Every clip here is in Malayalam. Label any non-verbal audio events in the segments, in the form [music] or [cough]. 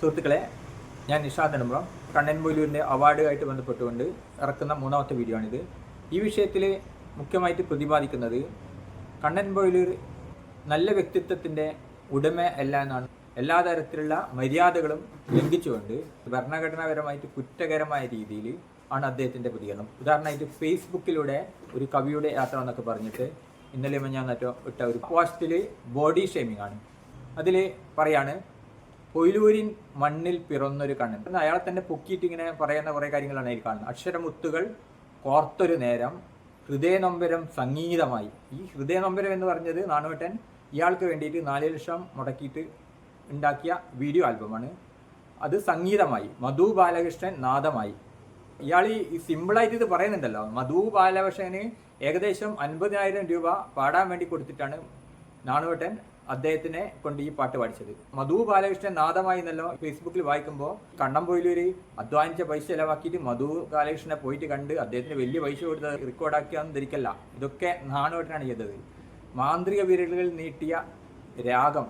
സുഹൃത്തുക്കളെ ഞാൻ നിഷാദ് നെടുമ്പ്രം കണ്ണൻ മൊയ്ലൂരിന്റെ അവാർഡുമായിട്ട് ബന്ധപ്പെട്ടുകൊണ്ട് ഇറക്കുന്ന മൂന്നാമത്തെ വീഡിയോ ആണിത് ഈ വിഷയത്തിൽ മുഖ്യമായിട്ട് പ്രതിപാദിക്കുന്നത് കണ്ണൻ മൊയ്ലൂർ നല്ല വ്യക്തിത്വത്തിന്റെ ഉടമ അല്ല എന്നാണ്. എല്ലാ തരത്തിലുള്ള മര്യാദകളും ലംഘിച്ചുകൊണ്ട് ഭരണഘടനാപരമായിട്ട് കുറ്റകരമായ രീതിയിൽ ആണ് അദ്ദേഹത്തിന്റെ പ്രതികരണം. ഉദാഹരണമായിട്ട് ഫേസ്ബുക്കിലൂടെ ഒരു കവിയുടെ യാത്ര എന്നൊക്കെ പറഞ്ഞിട്ട് ഇന്നലെ ഞാൻ ഇട്ട ഒരു പോസ്റ്റിൽ ബോഡി ഷേമിംഗ് ആണ്. അതിൽ പറയാണ് പൊയിലൂരിൻ മണ്ണിൽ പിറന്നൊരു കണ്ണൻ. അയാളെ തന്നെ പൊക്കിയിട്ട് ഇങ്ങനെ പറയുന്ന കുറേ കാര്യങ്ങളാണ് അതിൽ കാണുന്നത്. അക്ഷരമുത്തുകൾ കോർത്തൊരു നേരം ഹൃദയനൊമ്പരം സംഗീതമായി. ഈ ഹൃദയനൊമ്പരം എന്ന് പറഞ്ഞത് നാണുവേട്ടൻ ഇയാൾക്ക് വേണ്ടിയിട്ട് നാല് ലക്ഷം മുടക്കിയിട്ട് ഉണ്ടാക്കിയ വീഡിയോ ആൽബമാണ്. അത് സംഗീതമായി. മധു ബാലകൃഷ്ണൻ നാദമായി. ഇയാൾ ഈ സിമ്പിളായിട്ട് ഇത് പറയുന്നുണ്ടല്ലോ. മധു ബാലകൃഷ്ണന് ഏകദേശം അൻപതിനായിരം രൂപ പാടാൻ വേണ്ടി കൊടുത്തിട്ടാണ് നാണുവേട്ടൻ അദ്ദേഹത്തിനെ കൊണ്ട് ഈ പാട്ട് പാടിച്ചത്. മധു ബാലകൃഷ്ണൻ നാദമായി എന്നല്ലോ ഫേസ്ബുക്കിൽ വായിക്കുമ്പോൾ കണ്ണംപൊയിലൂര് അധ്വാനിച്ച പൈസ ചെലവാക്കിയിട്ട് മധു ബാലകൃഷ്ണനെ പോയിട്ട് കണ്ട് അദ്ദേഹത്തിന് വലിയ പൈസ കൊടുത്ത് റെക്കോർഡാക്കിയാന്ന് ധരിക്കല്ല. ഇതൊക്കെ നാണോട്ടിനാണ് ചെയ്തത്. മാന്ത്രിക വിരലുകൾ നീട്ടിയ രാഗം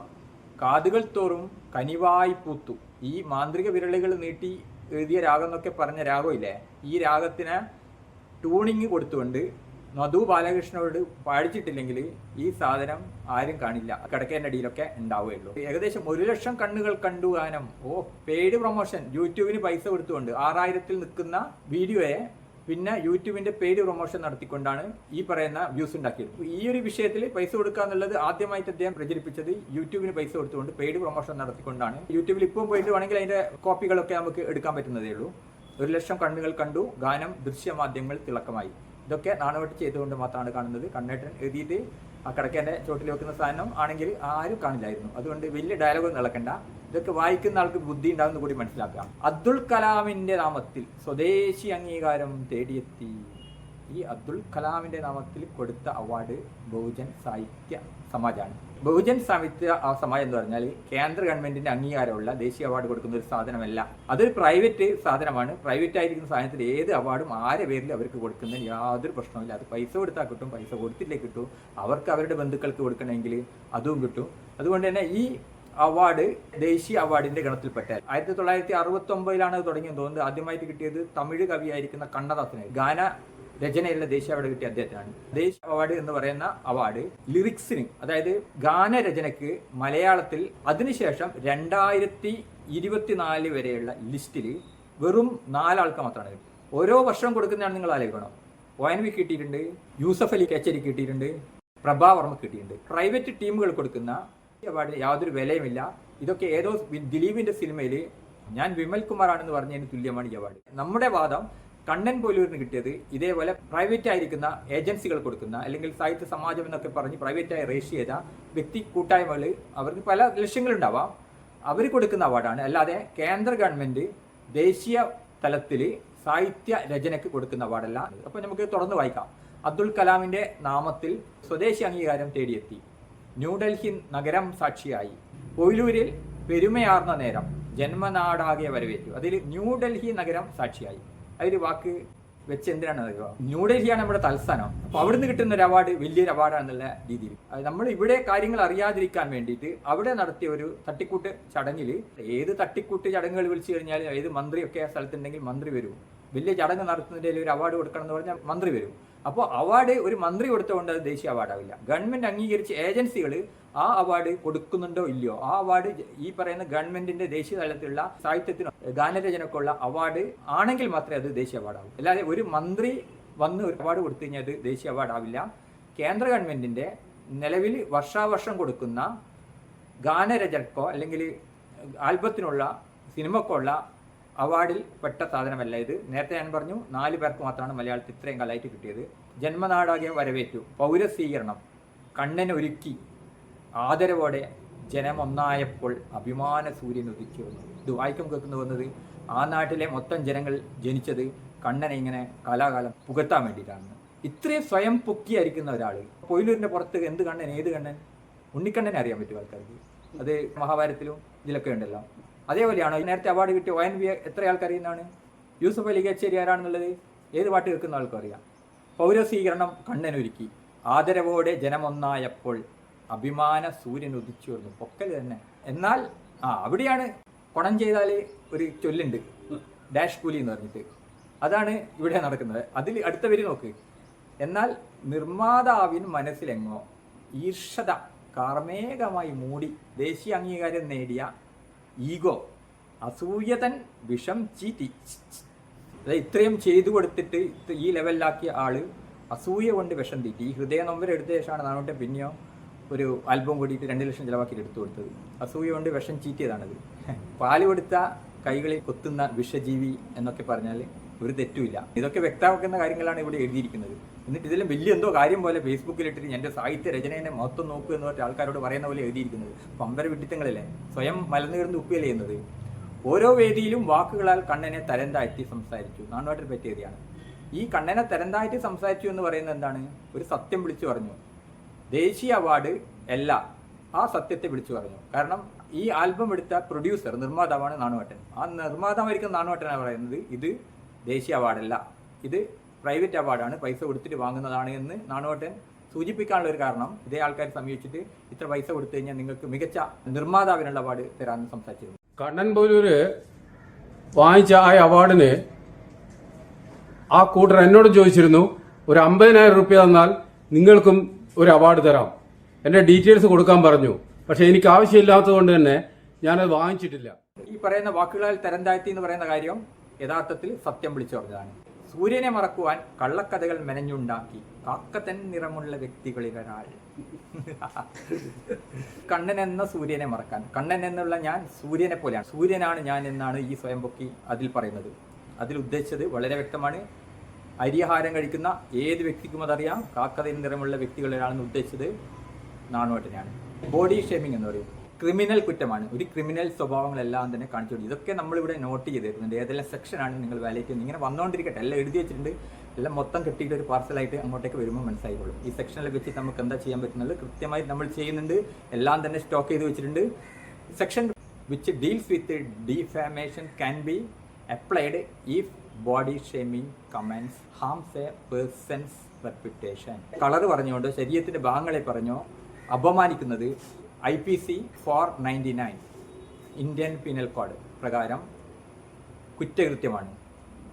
കാതുകൾ തോറും കനിവായി പൂത്തു. ഈ മാന്ത്രിക വിരലുകൾ നീട്ടി എഴുതിയ രാഗം എന്നൊക്കെ പറഞ്ഞ രാഗമില്ലേ ഈ രാഗത്തിന് ട്യൂണിങ് കൊടുത്തുകൊണ്ട് മധു ബാലകൃഷ്ണനോട് പാടിച്ചിട്ടില്ലെങ്കിൽ ഈ സാധനം ആരും കാണില്ല. കിടക്കേന്റെ അടിയിലൊക്കെ ഉണ്ടാവുകയുള്ളൂ. ഏകദേശം ഒരു ലക്ഷം കണ്ണുകൾ കണ്ടു ഗാനം. Oh paid promotion. യൂട്യൂബിന് പൈസ കൊടുത്തുകൊണ്ട് ആറായിരത്തിൽ നിൽക്കുന്ന വീഡിയോയെ പിന്നെ യൂട്യൂബിന്റെ പെയ്ഡ് പ്രൊമോഷൻ നടത്തിക്കൊണ്ടാണ് ഈ പറയുന്ന വ്യൂസ് ഉണ്ടാക്കിയത്. ഈ ഒരു വിഷയത്തിൽ പൈസ കൊടുക്കുക എന്നുള്ളത് ആദ്യമായിട്ട് അദ്ദേഹം പ്രചരിപ്പിച്ചത് യൂട്യൂബിന് പൈസ കൊടുത്തുകൊണ്ട് പെയ്ഡ് പ്രൊമോഷൻ നടത്തിക്കൊണ്ടാണ്. യൂട്യൂബിൽ ഇപ്പം പോയിട്ട് വേണമെങ്കിൽ അതിന്റെ കോപ്പികളൊക്കെ നമുക്ക് എടുക്കാൻ പറ്റുന്നതേ ഉള്ളൂ. ഒരു ലക്ഷം കണ്ണുകൾ കണ്ടു ഗാനം ദൃശ്യമാധ്യമങ്ങൾ തിളക്കമായി. ഇതൊക്കെ നാണവട്ട് ചെയ്തുകൊണ്ട് മാത്രമാണ് കാണുന്നത്. കണ്ണേട്ടൻ എഴുതിയിട്ട് ആ കിടക്കേന്റെ ചോട്ടിൽ വെക്കുന്ന സാധനം ആണെങ്കിൽ ആരും കാണില്ലായിരുന്നു. അതുകൊണ്ട് വലിയ ഡയലോഗൊന്നും നടക്കണ്ട ഇതൊക്കെ വായിക്കുന്ന ആൾക്ക് ബുദ്ധി ഉണ്ടാവുന്ന കൂടി മനസ്സിലാക്കാം അബ്ദുൽ കലാമിന്റെ നാമത്തിൽ സ്വദേശി അംഗീകാരം തേടിയെത്തി. ഈ അബ്ദുൾ കലാമിന്റെ നാമത്തിൽ കൊടുത്ത അവാർഡ് ബഹുജൻ സാഹിത്യ സമാജാണ്. ബഹുജൻ സാഹിത്യ സമ എന്ന് പറഞ്ഞാൽ കേന്ദ്ര ഗവൺമെന്റിന്റെ അംഗീകാരമുള്ള ദേശീയ അവാർഡ് കൊടുക്കുന്ന ഒരു സാധനമല്ല. അതൊരു പ്രൈവറ്റ് സാധനമാണ്. പ്രൈവറ്റ് ആയിരിക്കുന്ന സാധനത്തിൽ ഏത് അവാർഡും ആരെ പേരിൽ അവർക്ക് കൊടുക്കുന്ന യാതൊരു പ്രശ്നവുമില്ല. അത് പൈസ കൊടുത്താൽ കിട്ടും പൈസ കൊടുത്തില്ലേ കിട്ടും. അവർക്ക് അവരുടെ ബന്ധുക്കൾക്ക് കൊടുക്കണമെങ്കിൽ അതും കിട്ടും. അതുകൊണ്ട് തന്നെ ഈ അവാർഡ് ദേശീയ അവാർഡിന്റെ ഗണത്തിൽപ്പെട്ട ആയിരത്തി തൊള്ളായിരത്തി അറുപത്തി ഒമ്പതിലാണ് തുടങ്ങിയെന്ന് തോന്നുന്നത്. ആദ്യമായിട്ട് കിട്ടിയത് തമിഴ് കവിയായിരിക്കുന്ന കണ്ണദാസന് ഗാന രചനയുള്ള ദേശീയ അവാർഡ് കിട്ടിയ അദ്ദേഹത്തിനാണ്. ദേശീയ അവാർഡ് എന്ന് പറയുന്ന അവാർഡ് ലിറിക്സിന് അതായത് ഗാനരചനയ്ക്ക് മലയാളത്തിൽ അതിനുശേഷം രണ്ടായിരത്തി ഇരുപത്തിനാല് വരെയുള്ള ലിസ്റ്റിൽ വെറും നാലാൾക്ക് മാത്രമാണ് ഓരോ വർഷവും കൊടുക്കുന്നതാണ് നിങ്ങൾ ആലോചിക്കണം. ഒ എൻ വി കിട്ടിയിട്ടുണ്ട് യൂസഫ് അലി കച്ചേരി കിട്ടിയിട്ടുണ്ട് പ്രഭാവർമ്മ കിട്ടിയിട്ടുണ്ട്. പ്രൈവറ്റ് ടീമുകൾ കൊടുക്കുന്ന അവാർഡിന് യാതൊരു വിലയുമില്ല. ഇതൊക്കെ ഏതോ ദിലീപിന്റെ സിനിമയിൽ ഞാൻ വിമൽ കുമാർ ആണെന്ന് പറഞ്ഞതിന് തുല്യമാണ് ഈ അവാർഡ്. നമ്മുടെ വാദം കണ്ണൻ പോലൂരിന് കിട്ടിയത് ഇതേപോലെ പ്രൈവറ്റ് ആയിരിക്കുന്ന ഏജൻസികൾ കൊടുക്കുന്ന അല്ലെങ്കിൽ സാഹിത്യ സമാജം എന്നൊക്കെ പറഞ്ഞ് പ്രൈവറ്റായി രജിസ്റ്റർ ചെയ്ത വ്യക്തി കൂട്ടായ്മകൾ അവർക്ക് പല ലക്ഷ്യങ്ങളുണ്ടാവാം അവർ കൊടുക്കുന്ന അവാർഡാണ് അല്ലാതെ കേന്ദ്ര ഗവൺമെന്റ് ദേശീയ തലത്തിൽ സാഹിത്യ രചനയ്ക്ക് കൊടുക്കുന്ന അവാർഡല്ല അപ്പോൾ നമുക്ക് തുറന്ന് വായിക്കാം. അബ്ദുൽ കലാമിന്റെ നാമത്തിൽ സ്വദേശി അംഗീകാരം തേടിയെത്തി. ന്യൂഡൽഹി നഗരം സാക്ഷിയായി. കൊയിലൂരിൽ പെരുമയാർന്ന നേരം ജന്മനാടാകെ വരവേറ്റു. അതിൽ ന്യൂഡൽഹി നഗരം സാക്ഷിയായി. അതിൽ വാക്ക് വെച്ച് എന്തിനാണ് അറിയുക ന്യൂഡൽഹിയാണ് നമ്മുടെ തലസ്ഥാനം. അപ്പോൾ അവിടുന്ന് കിട്ടുന്ന ഒരു അവാർഡ് വലിയൊരു അവാർഡാണെന്നുള്ള രീതിയിൽ. നമ്മൾ ഇവിടെ കാര്യങ്ങൾ അറിയാതിരിക്കാൻ വേണ്ടിയിട്ട് അവിടെ നടത്തിയ ഒരു തട്ടിക്കൂട്ട് ചടങ്ങിൽ ഏത് തട്ടിക്കൂട്ട് ചടങ്ങുകൾ വിളിച്ചു കഴിഞ്ഞാൽ ഏത് മന്ത്രിയൊക്കെ ആ സ്ഥലത്തുണ്ടെങ്കിൽ മന്ത്രി വരും. വലിയ ചടങ്ങ് നടത്തുന്നതിൽ ഒരു അവാർഡ് കൊടുക്കണം എന്ന് പറഞ്ഞാൽ മന്ത്രി വരും. അപ്പോൾ അവാർഡ് ഒരു മന്ത്രി കൊടുത്തുകൊണ്ട് അത് ദേശീയ അവാർഡാവില്ല ഗവൺമെന്റ് അംഗീകരിച്ച ഏജൻസികൾ ആ അവാർഡ് കൊടുക്കുന്നുണ്ടോ ഇല്ലയോ? ആ അവാർഡ് ഈ പറയുന്ന ഗവൺമെന്റിന്റെ ദേശീയ തലത്തിലുള്ള സാഹിത്യത്തിനോ ഗാനരചനക്കുള്ള അവാർഡ് ആണെങ്കിൽ മാത്രമേ അത് ദേശീയ അവാർഡാവൂ അല്ലാതെ ഒരു മന്ത്രി വന്ന് ഒരു അവാർഡ് കൊടുത്തു കഴിഞ്ഞാൽ അത് ദേശീയ അവാർഡാവില്ല കേന്ദ്ര ഗവൺമെന്റിന്റെ നിലവിൽ വർഷാവർഷം കൊടുക്കുന്ന ഗാനരചനക്കോ അല്ലെങ്കിൽ ആൽബത്തിനുള്ള സിനിമക്കുള്ള അവാർഡിൽ പെട്ട സാധനമല്ല ഇത്. നേരത്തെ ഞാൻ പറഞ്ഞു നാല് പേർക്ക് മാത്രമാണ് മലയാളത്തിൽ ഇത്രയും കാലമായിട്ട് കിട്ടിയത്. ജന്മനാടാകെ വരവേറ്റു. പൗരസ്വീകരണം. കണ്ണൻ ഒരുക്കി ആദരവോടെ ജനമൊന്നായപ്പോൾ അഭിമാന സൂര്യൻ ഉദിച്ചു വന്നു. ഇത് വായിക്കും കേൾക്കുന്നു വന്നത് ആ നാട്ടിലെ മൊത്തം ജനങ്ങൾ ജനിച്ചത് കണ്ണനെ ഇങ്ങനെ കാലാകാലം പുകത്താൻ വേണ്ടിയിട്ടാണ്. ഇത്രയും സ്വയം പൊക്കിയായിരിക്കുന്ന ഒരാൾ കൊയിലൂരിന്റെ പുറത്ത് എന്ത് കണ്ണൻ ഏത് കണ്ണൻ? ഉണ്ണിക്കണ്ണനെ അറിയാൻ പറ്റും ആൾക്കാർക്ക്. അത് മഹാഭാരതത്തിലും ഇതിലൊക്കെ ഉണ്ടല്ലോ. അതേപോലെയാണോ? നേരത്തെ അവാർഡ് കിട്ടിയ ഒ എൻ വി എത്ര ആൾക്കറിയുന്നതാണ് യൂസഫ് അലി കച്ചേരി ആരാണെന്നുള്ളത്? ഏത് പാട്ട് കേൾക്കുന്ന ആൾക്കും അറിയാം. പൗരസ്വീകരണം കണ്ണനൊരുക്കി. ആദരവോടെ ജനമൊന്നായപ്പോൾ അഭിമാന സൂര്യൻ ഉദിച്ചു വന്നു പൊക്കൽ തന്നെ. എന്നാൽ ആ അവിടെയാണ് കൊണം ചെയ്താൽ ഒരു ചൊല്ലുണ്ട്. ഡാഷ് കൂലി എന്ന് പറഞ്ഞിട്ട്. അതാണ് ഇവിടെ നടക്കുന്നത്. അതിൽ അടുത്ത വരി നോക്ക്. എന്നാൽ നിർമ്മാതാവിൻ മനസ്സിലെങ്ങോ ഈർഷത കാർമേകമായി മൂടി ദേശീയ അംഗീകാരം നേടിയ ഈഗോ അസൂയതൻ വിഷം ചീറ്റി. അതായത് ഇത്രയും ചെയ്തു കൊടുത്തിട്ട് ഈ ലെവലിലാക്കിയ ആൾ അസൂയ കൊണ്ട് വിഷം തീറ്റി. ഈ ഹൃദയ നൊമ്പരെടുത്ത ശേഷമാണ് നാണോട്ടെ പിന്നെയോ? ഒരു ആൽബം കൂടിയിട്ട് രണ്ട് ലക്ഷം ചിലവാക്കി എടുത്തു കൊടുത്തത്. അസൂയ കൊണ്ട് വിഷം ചീറ്റിയതാണത്. പാൽ കൊടുത്ത കൈകളിൽ കൊത്തുന്ന വിഷജീവി എന്നൊക്കെ പറഞ്ഞാൽ ഒരു തെറ്റുമില്ല. ഇതൊക്കെ വ്യക്തമാക്കുന്ന കാര്യങ്ങളാണ് ഇവിടെ എഴുതിയിരിക്കുന്നത്. എന്നിട്ട് ഇതിലും വലിയ എന്തോ കാര്യം പോലെ ഫേസ്ബുക്കിൽ ഇട്ടിട്ട് എന്റെ സാഹിത്യ രചനയെ മൊത്തം നോക്കൂ എന്ന് പറഞ്ഞ ആൾക്കാരോട് പറയുന്ന പോലെ എഴുതിയിരിക്കുന്നത്. പമ്പര വിഡിത്തങ്ങളല്ലേ സ്വയം മലനീർന്ന് ഉപ്പിയല്ലേ ചെയ്യുന്നത് ഓരോ വേദിയിലും വാക്കുകളാൽ കണ്ണനെ തരം സംസാരിച്ചു. നാണുവാട്ടിൽ പറ്റിയതാണ് ഈ കണ്ണനെ തരം സംസാരിച്ചു എന്ന് പറയുന്നത് എന്താണ്? ഒരു സത്യം വിളിച്ചു പറഞ്ഞു. ദേശീയ അവാർഡ് അല്ല. ആ സത്യത്തെ വിളിച്ചു പറഞ്ഞു. കാരണം ഈ ആൽബം എടുത്ത പ്രൊഡ്യൂസർ നിർമ്മാതാവാണ് നാണുവട്ടൻ. ആ നിർമ്മാതാവായിരിക്കും നാണുവട്ടനാണ് പറയുന്നത്? ഇത് ദേശീയ അവാർഡല്ല ഇത് പ്രൈവറ്റ് അവാർഡാണ്. പൈസ കൊടുത്തിട്ട് വാങ്ങുന്നതാണ് എന്ന് നാണുവട്ടൻ സൂചിപ്പിക്കാനുള്ള ഒരു കാരണം ഇതേ ആൾക്കാർ സമീപിച്ചിട്ട് ഇത്ര പൈസ കൊടുത്തു കഴിഞ്ഞാൽ നിങ്ങൾക്ക് മികച്ച നിർമ്മാതാവിനുള്ള അവാർഡ് തരാമെന്ന് സംസാരിച്ചിരുന്നു. കണ്ണൻ പോലൂര് വാങ്ങിച്ച ആ അവാർഡിന് ആ കൂട്ടർ എന്നോട് ചോദിച്ചിരുന്നു ഒരു അമ്പതിനായിരം റുപ്യ തന്നാൽ നിങ്ങൾക്കും ഒരു അവാർഡ് തരാം. എന്റെ ഡീറ്റെയിൽസ് കൊടുക്കാൻ പറഞ്ഞു. പക്ഷെ എനിക്ക് ആവശ്യമില്ലാത്തത് കൊണ്ട് തന്നെ ഞാനത് വാങ്ങിച്ചിട്ടില്ല. ഈ പറയുന്ന വാക്കുകളാൽ തരം താഴ്ത്തി എന്ന് പറയുന്ന കാര്യം യഥാർത്ഥത്തിൽ സത്യം വിളിച്ചു പറഞ്ഞതാണ്. സൂര്യനെ മറക്കുവാൻ കള്ളക്കഥകൾ മെനഞ്ഞുണ്ടാക്കി. കാക്കത്തൻ നിറമുള്ള വ്യക്തികളിൽ ഒരാൾ [laughs] കണ്ണൻ എന്ന സൂര്യനെ മറക്കാൻ. കണ്ണൻ എന്നുള്ള ഞാൻ സൂര്യനെ പോലെയാണ്. സൂര്യനാണ് ഞാൻ എന്നാണ് ഈ സ്വയംപൊക്കി അതിൽ പറയുന്നത്. അതിൽ ഉദ്ദേശിച്ചത് വളരെ വ്യക്തമാണ്. അരിയാഹാരം കഴിക്കുന്ന ഏത് വ്യക്തിക്കും അതറിയാം. കാക്കതൻ നിറമുള്ള വ്യക്തികളിലാണെന്ന് ഉദ്ദേശിച്ചത് നാണുവട്ടനെയാണ് ബോഡി ഷേമിംഗ് എന്ന് പറയും. ക്രിമിനൽ കുറ്റമാണ്. ഒരു ക്രിമിനൽ സ്വഭാവങ്ങളെല്ലാം തന്നെ കാണിച്ചു കൊടുക്കും. ഇതൊക്കെ നമ്മളിവിടെ നോട്ട് ചെയ്തിരുന്നുണ്ട്. ഏതെല്ലാം സെക്ഷനാണ് നിങ്ങൾ വാലേറ്റ് ഇങ്ങനെ വന്നുകൊണ്ടിരിക്കട്ടെ എല്ലാം എഴുതി വെച്ചിട്ടുണ്ട്. എല്ലാം മൊത്തം കിട്ടിയിട്ട് ഒരു പാർസലായിട്ട് അങ്ങോട്ടേക്ക് വരുമ്പോൾ മനസ്സിലായിക്കോളും. ഈ സെക്ഷനിൽ വെച്ച് നമുക്ക് എന്താ ചെയ്യാൻ പറ്റുന്നത്? കൃത്യമായി നമ്മൾ ചെയ്യുന്നുണ്ട്. എല്ലാം തന്നെ സ്റ്റോക്ക് ചെയ്ത് വെച്ചിട്ടുണ്ട്. Section which deals with defamation can be applied if body shaming comments harms a person's reputation colour പറഞ്ഞുകൊണ്ട് ശരീരത്തിന്റെ ഭാഗങ്ങളെ പറഞ്ഞോ അപമാനിക്കുന്നത് I P C four ninety nine Indian penal code പ്രകാരം കുറ്റകൃത്യമാണ്.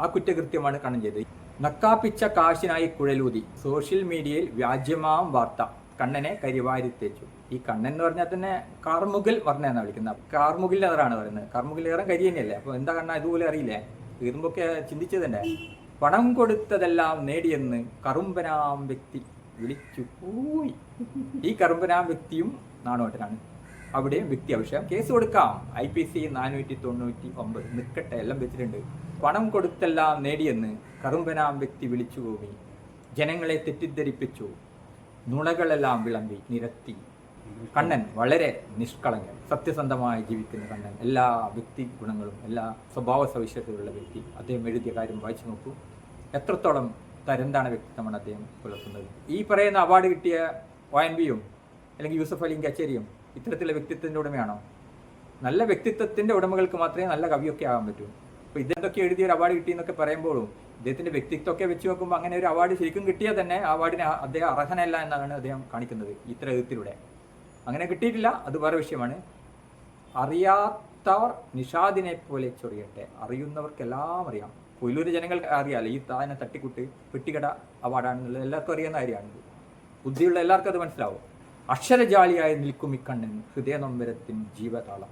ആ കുറ്റകൃത്യമാണ് കണ്ണൻ ചെയ്തത്. നക്കാപ്പിച്ച കാശിനായി കുഴലൂതി സോഷ്യൽ മീഡിയയിൽ വ്യാജ്യമാം വാർത്ത. കണ്ണനെ കരിവാരി തേച്ചു ഈ കണ്ണൻ എന്ന് പറഞ്ഞാൽ തന്നെ കാർമുകിൽ വർണ വിളിക്കുന്നത്. കാർമുകിൽ ലെതറാണ് പറയുന്നത്. കാർമുകിൽ നിറം കരി തന്നെയല്ലേ അപ്പോൾ എന്താ കണ്ണ ഇതുപോലെ അറിയില്ലേ? തീർമ്പൊക്കെ ചിന്തിച്ചത് തന്നെ പണം കൊടുത്തതെല്ലാം നേടിയെന്ന് കറുമ്പനാം വ്യക്തി വിളിച്ചു പോയി. ഈ കറുമ്പനാം വ്യക്തിയും നാണോട്ടനാണ്. അവിടെയും വ്യക്തി ആവശ്യം കേസ് കൊടുക്കാം. ഐ പി സി നാനൂറ്റി തൊണ്ണൂറ്റി ഒമ്പത് നിൽക്കട്ടെ എല്ലാം വെച്ചിട്ടുണ്ട്. പണം കൊടുത്തെല്ലാം നേടിയെന്ന് കറുമ്പനാം വ്യക്തി വിളിച്ചു പോയി ജനങ്ങളെ തെറ്റിദ്ധരിപ്പിച്ചു. നുണകളെല്ലാം വിളമ്പി നിരത്തി. കണ്ണൻ വളരെ നിഷ്കളങ്കൻ സത്യസന്ധമായി ജീവിക്കുന്ന കണ്ണൻ. എല്ലാ വ്യക്തി ഗുണങ്ങളും എല്ലാ സ്വഭാവ സവിശേഷതകളുള്ള വ്യക്തി. അദ്ദേഹം എഴുതിയ കാര്യം വായിച്ചു നോക്കൂ. എത്രത്തോളം തരന്താണ് വ്യക്തിത്വമാണ് അദ്ദേഹം പുലർത്തുന്നത്. ഈ പറയുന്ന അവാർഡ് കിട്ടിയ ഒ എൻ ബിയും അല്ലെങ്കിൽ യൂസഫ് അലിയും കച്ചേരിയും ഇത്തരത്തിലുള്ള വ്യക്തിത്വത്തിന്റെ ഉടമയാണോ? നല്ല വ്യക്തിത്വത്തിന്റെ ഉടമകൾക്ക് മാത്രമേ നല്ല കവിയൊക്കെ ആകാൻ പറ്റൂ. അപ്പോൾ ഇതെന്തൊക്കെ എഴുതിയ ഒരു അവാർഡ് കിട്ടിയെന്നൊക്കെ പറയുമ്പോഴും ഇദ്ദേഹത്തിന്റെ വ്യക്തിത്വമൊക്കെ വെച്ച് നോക്കുമ്പോൾ അങ്ങനെ ഒരു അവാർഡ് ശരിക്കും കിട്ടിയാൽ തന്നെ അവാർഡിന് അദ്ദേഹം അർഹനല്ല എന്നാണ് അദ്ദേഹം കാണിക്കുന്നത് ഇത്ര എഴുത്തിലൂടെ അങ്ങനെ കിട്ടിയിട്ടില്ല. അത് വേറെ വിഷയമാണ്. അറിയാത്തവർ നിഷാദിനെ പോലെ ചൊറിയട്ടെ. അറിയുന്നവർക്കെല്ലാം അറിയാം. കൊല്ലൂര് ജനങ്ങൾക്ക് അറിയാമല്ലോ ഈ താനെ തട്ടിക്കുട്ട് പെട്ടിക്കട അവാർഡാണെന്നുള്ളത് എല്ലാവർക്കും അറിയാവുന്ന കാര്യമാണിത് ബുദ്ധിയുള്ള എല്ലാവർക്കും അത് മനസ്സിലാവും. അക്ഷരജാലിയായി നിൽക്കും ഇക്കണ്ണൻ ഹൃദയനൊമ്പരത്തിൻ ജീവതാളം.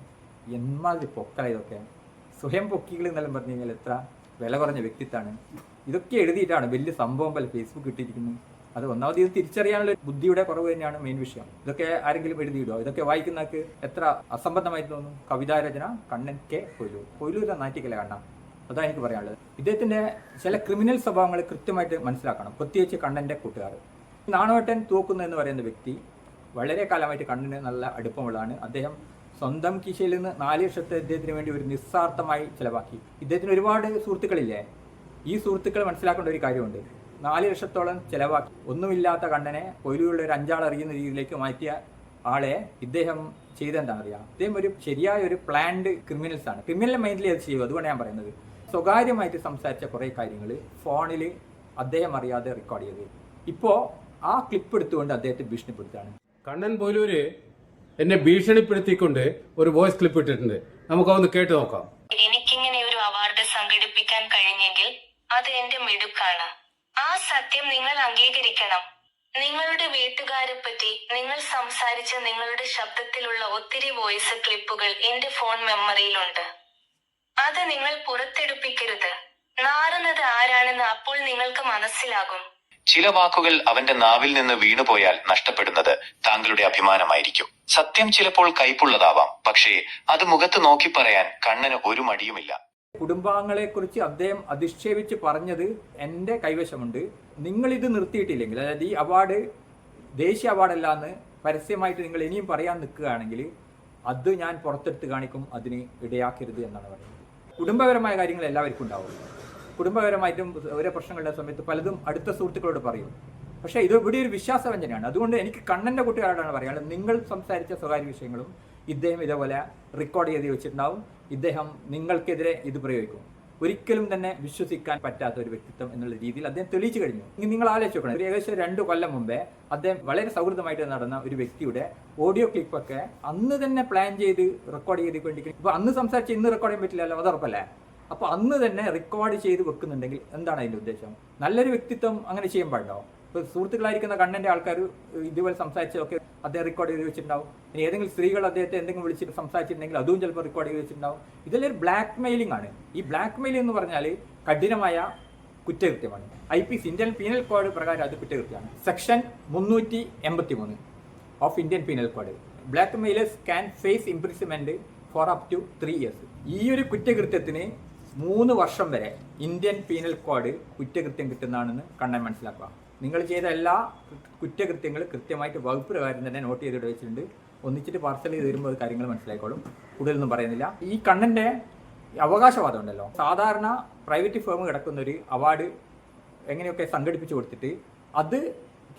എന്മാതിരി ഇതൊക്കെ സ്വയം പൊക്കികൾ എന്നെല്ലാം പറഞ്ഞു കഴിഞ്ഞാൽ എത്ര വില കുറഞ്ഞ വ്യക്തിത്വമാണ്. ഇതൊക്കെ എഴുതിയിട്ടാണ് വലിയ സംഭവം പോലെ ഫേസ്ബുക്ക് ഇട്ടിരിക്കുന്നത്. അത് ഒന്നാമത് ഇത് തിരിച്ചറിയാനുള്ള ബുദ്ധിയുടെ കുറവ് തന്നെയാണ് മെയിൻ വിഷയം. ഇതൊക്കെ ആരെങ്കിലും എഴുതിയിടോ ഇതൊക്കെ വായിക്കുന്നവർക്ക് എത്ര അസംബന്ധമായി തോന്നും? കവിതാരചന കണ്ണൻ കെ കൊല്ലൂർ കൊല്ലൂരിലെ നാറ്റിക്കല കണ്ണ. അതാണ് എനിക്ക് പറയാനുള്ളത്. ഇദ്ദേഹത്തിന്റെ ചില ക്രിമിനൽ സ്വഭാവങ്ങൾ കൃത്യമായിട്ട് മനസ്സിലാക്കണം. പ്രത്യേകിച്ച് കണ്ണന്റെ കൂട്ടുകാർ നാണവട്ടൻ തൂക്കുന്നു എന്ന് പറയുന്ന വ്യക്തി വളരെ കാലമായിട്ട് കണ്ണിന് നല്ല അടുപ്പമുള്ളതാണ്. അദ്ദേഹം സ്വന്തം കിശയിൽ നിന്ന് നാല് ലക്ഷത്തെ ഇദ്ദേഹത്തിന് വേണ്ടി ഒരു നിസ്സാർത്ഥമായി ചിലവാക്കി. ഇദ്ദേഹത്തിന് ഒരുപാട് സുഹൃത്തുക്കളില്ലേ? ഈ സുഹൃത്തുക്കൾ മനസ്സിലാക്കേണ്ട ഒരു കാര്യമുണ്ട്. നാല് ലക്ഷത്തോളം ചിലവാക്കി. ഒന്നുമില്ലാത്ത കണ്ണനെ കൊയിലുള്ള ഒരു അഞ്ചാൾ അറിയുന്ന രീതിയിലേക്ക് മാറ്റിയ ആളെ ഇദ്ദേഹം ചെയ്തെന്താ അറിയാം ഇദ്ദേഹം ഒരു ശരിയായ ഒരു പ്ലാൻഡ് ക്രിമിനൽസ് ആണ്. ക്രിമിനൽ മൈൻഡിൽ അത് ചെയ്യും അതുകൊണ്ട് ഞാൻ പറയുന്നത്. സ്വകാര്യമായിട്ട് സംസാരിച്ച കുറേ കാര്യങ്ങൾ ഫോണിൽ അദ്ദേഹം അറിയാതെ റെക്കോർഡ് ചെയ്തു ഇപ്പോ ആ ക്ലിപ്പ് എടുത്തുകൊണ്ട് അദ്ദേഹത്തെ ഭീഷണിപ്പെടുത്താണ് കണ്ണൻ പോലൂര് എന്നെ ഭീഷണിപ്പെടുത്തിക്കൊണ്ട് ഒരു വോയിസ് ക്ലിപ്പ് ഇട്ടിട്ടുണ്ട്. നമുക്കൊന്ന് കേട്ടു നോക്കാം. എനിക്കിങ്ങനെ ഒരു അവാർഡ് സംഘടിപ്പിക്കാൻ കഴിഞ്ഞെങ്കിൽ അത് എന്റെ മിടുക്കാണ്. ആ സത്യം നിങ്ങൾ അംഗീകരിക്കണം. നിങ്ങളുടെ വീട്ടുകാരെ പറ്റി നിങ്ങൾ സംസാരിച്ച നിങ്ങളുടെ ശബ്ദത്തിലുള്ള ഒത്തിരി വോയിസ് ക്ലിപ്പുകൾ എന്റെ ഫോൺ മെമ്മറിയിലുണ്ട് അത് നിങ്ങൾ പുറത്തെടുപ്പിക്കരുത്. നാറുന്നത് ആരാണെന്ന് അപ്പോൾ നിങ്ങൾക്ക് മനസ്സിലാകും. ചില വാക്കുകൾ അവന്റെ നാവിൽ നിന്ന് വീണുപോയാൽ നഷ്ടപ്പെടുന്നത് താങ്കളുടെ അഭിമാനമായിരിക്കും. സത്യം ചിലപ്പോൾ കൈപ്പുള്ളതാവാം പക്ഷേ അത് മുഖത്ത് നോക്കി പറയാൻ കണ്ണന് ഒരു മടിയുമില്ല. കുടുംബാംഗങ്ങളെക്കുറിച്ച് അദ്ദേഹം അധിക്ഷേപിച്ച് പറഞ്ഞത് എന്റെ കൈവശമുണ്ട്. നിങ്ങളിത് നിർത്തിയിട്ടില്ലെങ്കിൽ അതായത് ഈ അവാർഡ് ദേശീയ അവാർഡല്ല എന്ന് പരസ്യമായിട്ട് നിങ്ങൾ ഇനിയും പറയാൻ നിൽക്കുകയാണെങ്കിൽ അത് ഞാൻ പുറത്തെടുത്ത് കാണിക്കും അതിന് ഇടയാക്കരുത് എന്നാണ് പറയുന്നത്. കുടുംബപരമായ കാര്യങ്ങൾ എല്ലാവർക്കും ഉണ്ടാവും. കുടുംബപരമായിട്ടും ഓരോ പ്രശ്നങ്ങളുടെ സമയത്ത് പലതും അടുത്ത സുഹൃത്തുക്കളോട് പറയും. പക്ഷേ ഇത് ഇവിടെ ഒരു വിശ്വാസവഞ്ചനയാണ്. അതുകൊണ്ട് എനിക്ക് കണ്ണന്റെ കൂട്ടുകാരോടാണ് പറയാനുള്ളത്. നിങ്ങൾ സംസാരിച്ച സ്വകാര്യ വിഷയങ്ങളും ഇദ്ദേഹം ഇതേപോലെ റെക്കോർഡ് ചെയ്ത് വെച്ചിട്ടുണ്ടാവും. ഇദ്ദേഹം നിങ്ങൾക്കെതിരെ ഇത് പ്രയോഗിക്കും. ഒരിക്കലും തന്നെ വിശ്വസിക്കാൻ പറ്റാത്ത ഒരു വ്യക്തിത്വം എന്നുള്ള രീതിയിൽ അദ്ദേഹം തെളിയിച്ചു കഴിഞ്ഞു. ഇനി നിങ്ങൾ ആലോചിച്ച് നോക്കണം. ഒരു ഏകദേശം രണ്ട് കൊല്ലം മുമ്പേ അദ്ദേഹം വളരെ സൗഹൃദമായിട്ട് നടന്ന ഒരു വ്യക്തിയുടെ ഓഡിയോ ക്ലിപ്പൊക്കെ അന്ന് തന്നെ പ്ലാൻ ചെയ്ത് റെക്കോർഡ് ചെയ്ത് വേണ്ടി ഇപ്പൊ അന്ന് സംസാരിച്ച് ഇന്ന് റെക്കോർഡ് ചെയ്യാൻ പറ്റില്ലല്ലോ അതുറപ്പല്ലേ അപ്പൊ അന്ന് തന്നെ റെക്കോർഡ് ചെയ്ത് വെക്കുന്നുണ്ടെങ്കിൽ എന്താണ് അതിന്റെ ഉദ്ദേശം? നല്ലൊരു വ്യക്തിത്വം അങ്ങനെ ചെയ്യാൻ പാടുണ്ടോ ഇപ്പൊ സുഹൃത്തുക്കളായിരിക്കുന്ന കണ്ണന്റെ ആൾക്കാർ ഇതുപോലെ സംസാരിച്ചതൊക്കെ അദ്ദേഹം റെക്കോർഡ് ചെയ്ത് വെച്ചിട്ടുണ്ടാവും. ഇനി ഏതെങ്കിലും സ്ത്രീകൾ അദ്ദേഹത്തെ എന്തെങ്കിലും വിളിച്ചിട്ട് സംസാരിച്ചിട്ടുണ്ടെങ്കിൽ അതും ചിലപ്പോൾ റെക്കോർഡ് ചെയ്ത് വെച്ചിട്ടുണ്ടാവും. ഇതിലൊരു ബ്ലാക്ക് മെയിലിംഗ് ആണ്. ഈ ബ്ലാക്ക് മെയിലിംഗ് എന്ന് പറഞ്ഞാൽ കഠിനമായ കുറ്റകൃത്യമാണ്. I P C Indian penal code പ്രകാരം അത് കുറ്റകൃത്യമാണ്. സെക്ഷൻ മുന്നൂറ്റി എൺപത്തി മൂന്ന് of Indian penal code blackmailers can face imprisonment for up to three years ഈ ഒരു കുറ്റകൃത്യത്തിന് മൂന്ന് വർഷം വരെ ഇന്ത്യൻ പീനൽ കോഡ് കുറ്റകൃത്യം കിട്ടുന്നതാണെന്ന് കണ്ണൻ മനസ്സിലാക്കുക. നിങ്ങൾ ചെയ്ത എല്ലാ കുറ്റകൃത്യങ്ങളും കൃത്യമായിട്ട് വകുപ്പ് പ്രകാരം തന്നെ നോട്ട് ചെയ്തിട്ട് വെച്ചിട്ടുണ്ട്. ഒന്നിച്ചിട്ട് പാർസൽ ചെയ്ത് വരുമ്പോൾ കാര്യങ്ങൾ മനസ്സിലായിക്കോളും. കൂടുതലൊന്നും പറയുന്നില്ല ഈ കണ്ണന്റെ അവകാശവാദം ഉണ്ടല്ലോ. സാധാരണ പ്രൈവറ്റ് ഫേം കിടക്കുന്ന ഒരു അവാർഡ് എങ്ങനെയൊക്കെ സംഘടിപ്പിച്ചു കൊടുത്തിട്ട് അത്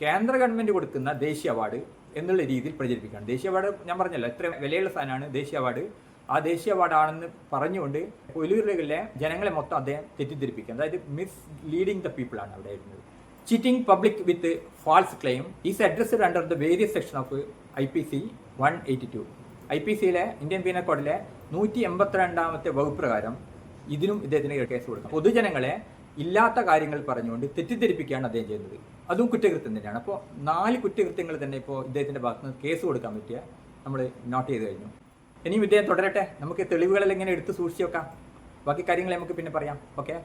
കേന്ദ്ര ഗവൺമെന്റ് കൊടുക്കുന്ന ദേശീയ അവാർഡ് എന്നുള്ള രീതിയിൽ പ്രചരിപ്പിക്കുകയാണ്. ദേശീയ അവാർഡ് ഞാൻ പറഞ്ഞല്ലോ എത്ര വിലയുള്ള സാധനമാണ് ദേശീയ അവാർഡ് ആ ദേശീയ അവാർഡാണെന്ന് പറഞ്ഞുകൊണ്ട് ഒലൂരിലെ ജനങ്ങളെ മൊത്തം അദ്ദേഹം തെറ്റിദ്ധരിപ്പിക്കുക അതായത് മിസ് ലീഡിങ് ദ പീപ്പിളാണ് അവിടെ ഇരുന്നത് cheating public with false claim is addressed under the various section of I P C one eighty two I P സിയിലെ ഇന്ത്യൻ പീനൽ കോഡിലെ നൂറ്റി എൺപത്തിരണ്ടാമത്തെ വകുപ്പ് പ്രകാരം ഇതിനും ഇദ്ദേഹത്തിന് കേസ് കൊടുക്കാം. പൊതുജനങ്ങളെ ഇല്ലാത്ത കാര്യങ്ങൾ പറഞ്ഞുകൊണ്ട് തെറ്റിദ്ധരിപ്പിക്കുകയാണ് അദ്ദേഹം ചെയ്യുന്നത്. അതും കുറ്റകൃത്യം തന്നെയാണ്. അപ്പോൾ നാല് കുറ്റകൃത്യങ്ങൾ തന്നെ ഇപ്പോൾ ഇദ്ദേഹത്തിന്റെ ഭാഗത്ത് നിന്ന് കേസ് കൊടുക്കാൻ പറ്റിയ നമ്മൾ നോട്ട് ചെയ്ത് കഴിഞ്ഞു. ഇനിയും ഇദ്ദേഹം തുടരട്ടെ. നമുക്ക് തെളിവുകളെല്ലാം ഇങ്ങനെ എടുത്ത് സൂക്ഷിച്ചു വെക്കാം. ബാക്കി കാര്യങ്ങൾ നമുക്ക് പിന്നെ പറയാം. ഓക്കെ